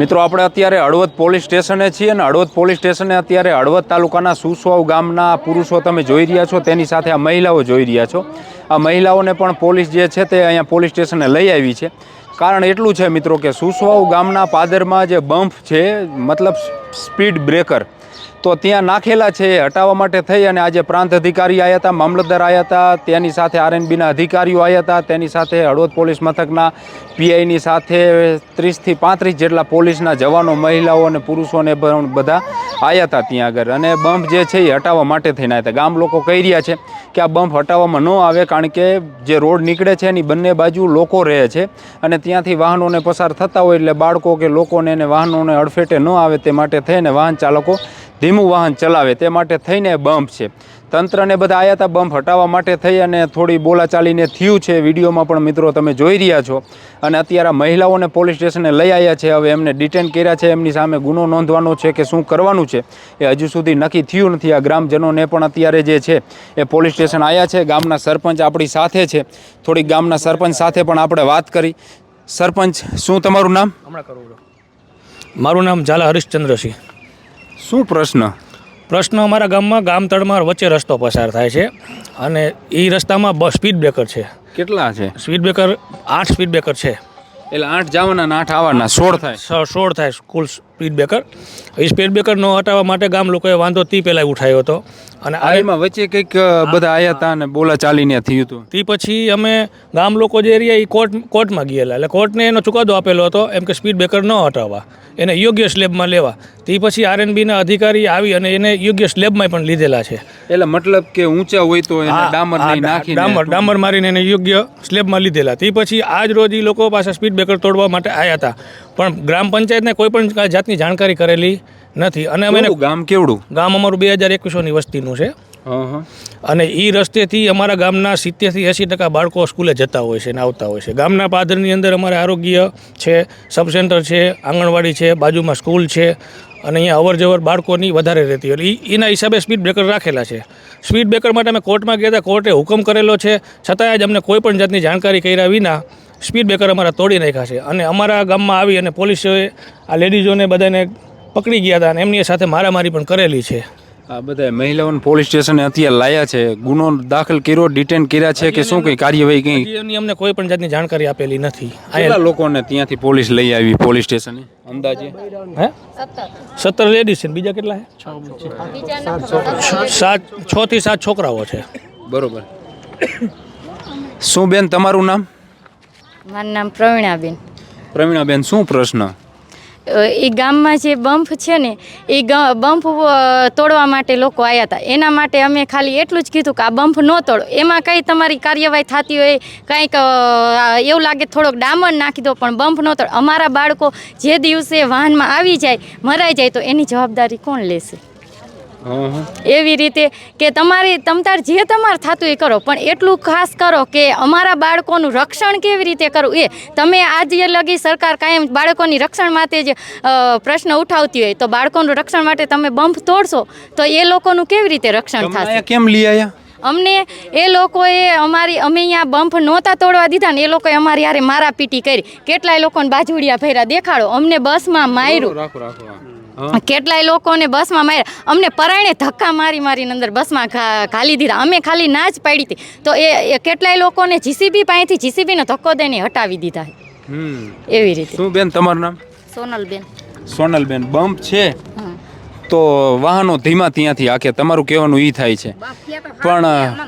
મિત્રો, આપણે અત્યારે હળવદ પોલીસ સ્ટેશને છીએ અને હળવદ પોલીસ સ્ટેશને અત્યારે હળવદ તાલુકાના સુસવાવ ગામના પુરુષો તમે જોઈ રહ્યા છો. તેની સાથે આ મહિલાઓ જોઈ રહ્યા છો. આ મહિલાઓને પણ પોલીસ જે છે તે અહીંયા પોલીસ સ્ટેશને લઈ આવી છે. કારણ એટલું છે મિત્રો કે સુસવાવ ગામના પાદરમાં જે બમ્પ છે, મતલબ સ્પીડ બ્રેકર તો ત્યાં નાખેલા છે હટાવવા માટે થઈ અને આજે પ્રાંત અધિકારી આવ્યા હતા, મામલતદાર આવ્યા હતા, તેની સાથે આરએનબીના અધિકારીઓ આવ્યા હતા, તેની સાથે હળવદ પોલીસ મથકના પીઆઈની સાથે ત્રીસથી પાંત્રીસ જેટલા પોલીસના જવાનો, મહિલાઓ અને પુરુષોને પણ બધા આવ્યા હતા ત્યાં આગળ. અને બમ્પ જે છે એ હટાવવા માટે થઈને આવ્યા હતા. ગામ લોકો કહી રહ્યા છે કે આ બમ્પ હટાવવામાં ન આવે કારણ કે જે રોડ નીકળે છે એની બંને બાજુ લોકો રહે છે અને ત્યાંથી વાહનોને પસાર થતા હોય એટલે બાળકો કે લોકોને અને વાહનોને અડફેટે ન આવે તે માટે થઈને વાહન ચાલકો ધીમું વાહન ચલાવે તે માટે થઈને બમ્પ છે. તંત્રને બધા આવ્યા હતા બમ્પ હટાવવા માટે થઈ અને થોડી બોલાચાલીને થયું છે. વિડીયોમાં પણ મિત્રો તમે જોઈ રહ્યા છો. અને અત્યારે મહિલાઓને પોલીસ સ્ટેશને લઈ આવ્યા છે. હવે એમને ડિટેન કર્યા છે. એમની સામે ગુનો નોંધવાનો છે કે શું કરવાનું છે એ હજુ સુધી નક્કી થયું નથી. આ ગ્રામજનોને પણ અત્યારે જે છે એ પોલીસ સ્ટેશન આવ્યા છે. ગામના સરપંચ આપણી સાથે છે. થોડીક ગામના સરપંચ સાથે પણ આપણે વાત કરી. સરપંચ, શું તમારું નામ? હમણાં કરવું મારું નામ ઝાલા હરિશ્ચંદ્રસિંહ શું પ્રશ્ન? પ્રશ્ન અમારા ગામમાં ગામ તળમાર વચ્ચે રસ્તો પસાર થાય છે અને એ રસ્તામાં બસ સ્પીડ બ્રેકર છે. કેટલા છે? સ્પીડ બ્રેકર આઠ સ્પીડ બ્રેકર છે. એટલે આઠ જવાના આઠ આવવાના સોળ થાય. સોળ થાય સ્કૂલ સ્પીડ બ્રેકર એ સ્પીડ બ્રેકર ન હટાવવા માટે ગામ લોકોએ વાંધો તી પહેલાં ઉઠાવ્યો હતો. અને આ આ એમાં વચ્ચે કંઈક બધા આવ્યા હતા અને બોલા ચાલીને થયું હતું. તે પછી અમે ગામ લોકો જે રહ્યા એ કોર્ટ કોર્ટમાં ગયેલા. એટલે કોર્ટને એનો ચુકાદો આપેલો હતો એમ કે સ્પીડ બ્રેકર ન હટાવવા. એને યોગ્ય સ્લેબમાં લેવા. તે પછી આરએનબીના અધિકારી આવી અને એને યોગ્ય સ્લેબમાં પણ લીધેલા છે. એટલે મતલબ કે ઊંચા હોય તો એને ડામર નાખીને ડામર ડામર મારીને એને યોગ્ય સ્લેબમાં લીધેલા. તે પછી આજ રોજ એ લોકો પાસે સ્પીડ બ્રેકર તોડવા માટે આવ્યા હતા. પણ ગ્રામ પંચાયતને કોઈ પણ કાંઈ જાતની જાણકારી કરેલી નથી. અને અમે ગામ કેવડું? ગામ અમારું બે હજાર એકવીસોની વસ્તીનું છે. અને એ રસ્તેથી અમારા ગામના સિત્તેરથી એંસી ટકા બાળકો સ્કૂલે જતા હોય છે અને આવતા હોય છે. ગામના પાદરની અંદર અમારે આરોગ્ય છે સબ સેન્ટર છે આંગણવાડી છે બાજુમાં સ્કૂલ છે અને અહીંયા અવર જવર બાળકોની વધારે રહેતી હોય. એના હિસાબે સ્પીડ બ્રેકર રાખેલા છે. સ્પીડ બ્રેકર માટે અમે કોર્ટમાં ગયા હતા. કોર્ટે હુકમ કરેલો છે. છતાંય જ અમને કોઈ પણ જાતની જાણકારી કર્યા વિના સ્પીડ બ્રેકર અમારા તોડી નાખ્યા છે. અને અમારા ગામમાં આવી અને પોલીસોએ આ લેડીઝોને બધાને પકડી ગયા હતા અને એમની સાથે મારામારી પણ કરેલી છે. આ બધા મહિલાઓને પોલીસ સ્ટેશને અત્યારે લાયા છે. ગુનો દાખલ કર્યો ડિટેન કર્યા છે કે શું કંઈ કાર્યવાહી કંઈ? એની અમને કોઈ પણ જાતની જાણકારી આપેલી નથી. કેટલા લોકોને ત્યાંથી પોલીસ લઈ આવી પોલીસ સ્ટેશને? અંદાજે? હે? સત્તર લેડીઝ છે બીજા કેટલા છે? સાત છ થી સાત છોકરાઓ છે. બરોબર. શું બેન તમારું નામ? મારું નામ પ્રવીણાબેન. પ્રવીણાબેન શું પ્રશ્ન? એ ગામમાં જે બમ્પ છે ને એ બમ્પ તોડવા માટે લોકો આવ્યા હતા એના માટે અમે ખાલી એટલું જ કીધું કે આ બમ્પ ન તોડો. એમાં કંઈ તમારી કાર્યવાહી થતી હોય કંઈક એવું લાગે થોડોક ડામર નાખી દો પણ બમ્પ ન તોડો. અમારા બાળકો જે દિવસે વાહનમાં આવી જાય મરાઈ જાય તો એની જવાબદારી કોણ લેશે? એવી રીતે કે તમારે તમતાર જે તમારે થતું એ કરો પણ એટલું ખાસ કરો કે અમારા બાળકોનું રક્ષણ કેવી રીતે કરવું એ. તમે આજે લગી સરકાર કાયમ બાળકોની રક્ષણ માટે જ પ્રશ્ન ઉઠાવતી હોય તો બાળકોનું રક્ષણ માટે તમે બંફ તોડશો તો એ લોકોનું કેવી રીતે રક્ષણ થશે? કેમ લઈ આવ્યા અમને એ લોકોએ અમારી અમે અહીંયા બંફ નહોતા તોડવા દીધા ને એ લોકોએ અમારી યારે મારા પીટી કરી. કેટલાય લોકોને બાજુડિયા ભર્યા. દેખાડો અમને બસમાં માર્યું. રાખો રાખો હા. કેટલાય લોકોને બસમાં માર્યા. અમને પરાયણે ધક્કા મારી મારીને અંદર બસમાં ખાલી દીધા. અમે ખાલી ના જ પાડી હતી. તો એ એ કેટલાય લોકોને જીસીબી પાસેથી જીસીબીનો ધક્કો દઈને હટાવી દીધા એવી રીતે. શું બેન તમારું નામ? સોનલબેન. સોનલબેન બમ્પ છે? તો વાહનો ધીમા ત્યાંથી આખે તમારું કહેવાનું ઈ થાય છે. પણ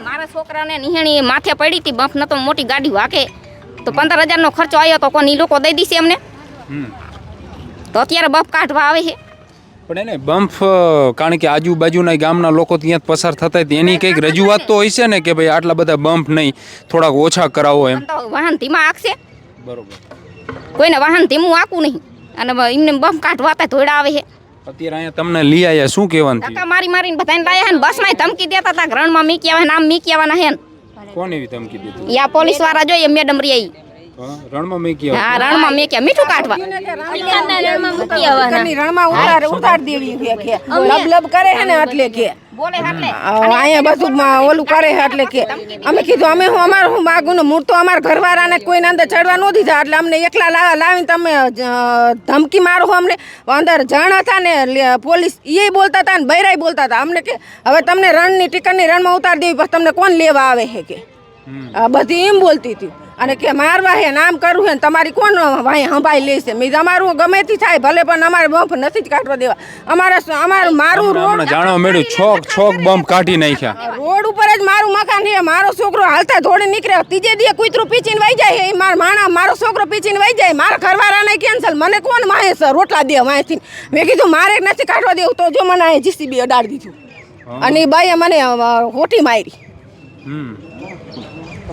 મારા છોકરાને નિહાણી માથે પડી હતી. બમ્પ નતો મોટી ગાડી વાકે તો પંદર હજારનો ખર્ચો આવ્યો તો કોની લોકો દઈ દીશે અમને? તો અત્યારે બફ કાઢવા આવે છે. પણ એને બમ્ફ કારણ કે આજુબાજુના ગામના લોકો ત્યાં પસાર થતા એની કંઈક રજૂઆત તો હોય છે ને કે ભાઈ આટલા બધા બમ્પ નહીં થોડાક ઓછા કરાવો એમ. વાહન ધીમા આખશે બરોબર. કોઈને વાહન ધીમું આખું નહીં. અને એમને બમ્પ કાઢવા હતા ધોયડા આવે છે. અત્યારે અહીંયા તમને લઈ આવ્યા શું કહેવાનું ધક્કા મારી મારીને બધાને લાયા હે ને બસમાં ધમકી દેતા હતા કે માં મીકી આવે નામ મીકી આવવાના હે ને. કોણ એવી ધમકી દીધી? યા પોલીસવાળા જોઈએ મેડમ રી રણમાં મેં હા રણમાં મેક્યા મીઠું કાઢવા. કની રણમાં ઉતાર ઉતાર દેવી કે. લબ લબ કરે છે ને એટલે કે. અહીંયા બધું ઓલું કરે છે એટલે કે. અમે કીધું અમે હું અમારું હું માગું ને મૂળ તો અમારા ઘરવાળાને કોઈને અંદર ચડવા ન દીધા એટલે અમને એકલા લાવા લાવીને તમે ધમકી મારો અમને. અંદર જણ હતા ને પોલીસ એ બોલતા હતા ને બૈરાય બોલતા હતા. અમને કે હવે તમને રણની ટિકટની રણમાં ઉતારી દેવી પછી તમને કોણ લેવા આવે છે કે? બધી એમ બોલતી હતી. અને કે મારવા હે નામ કરવું હે તમારી કોણ ભાઈ હંભાઈ લેશે મેં અમારું ગમે તે થાય ભલે પણ અમારે બમ્પ નથી જ કાઢવા દેવા. અમારે અમારું મારું રોડ જાણવા મળ્યું છોક છોક બમ્પ કાઢી નાખ્યા. રોડ ઉપર જ મારું મકાન છે. મારો છોકરો હાલતા દોડી નીકળ્યો ત્રીજે દીએ કૂતરું પીચીને વહી જાય એ મારા માણા મારો છોકરો પીચીને વહી જાય. મારા ઘરવાળાને કેન્સલ મને કોણ વાંહે સર રોટલા દે વાંહેથી મેં કીધું મારે નથી કાઢવા દેવું. તો જો મને જીસીબી અડાડી દીધું. અને બાઈએ મને હોટી મારી. હમ.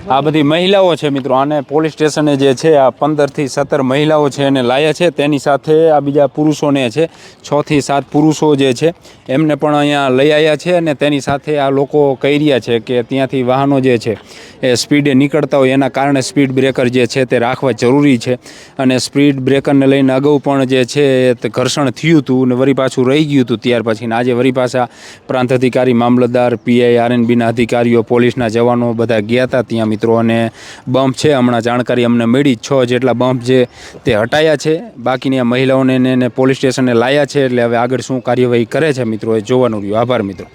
આ બધી મહિલાઓ છે મિત્રો. આને પોલીસ સ્ટેશને જે છે, આ પંદરથી સત્તર મહિલાઓ છે એને લાયા છે. તેની સાથે આ બીજા પુરુષોને છે છથી સાત પુરુષો જે છે, એમને પણ અહીંયા લઈ આવ્યા છે અને તેની સાથે આ લોકો કહી રહ્યા છે કે ત્યાંથી વાહનો જે છે, એ સ્પીડે નીકળતા હોય એના કારણે સ્પીડ બ્રેકર જે છે તે રાખવા જરૂરી છે. અને સ્પીડ બ્રેકરને લઈને અગાઉ પણ જે છે, એ ઘર્ષણ થયું હતું અને વળી પાછું રહી ગયું હતું. ત્યાર પછી ને આજે વળી પાછા પ્રાંત અધિકારી, મામલતદાર, પીઆઈ, આરએનબીના અધિકારીઓ, પોલીસના જવાનો બધા ગયા હતા ત્યાં મિત્રો અને બમ્પ છે. હમણાં જાણકારી અમને મળી છ જેટલા બમ્પ જે તે હટાયા છે. બાકીની આ મહિલાઓને પોલીસ સ્ટેશને લાયા છે. એટલે હવે આગળ શું કાર્યવાહી કરે છે મિત્રો એ જોવાનું રહ્યું. આભાર મિત્રો.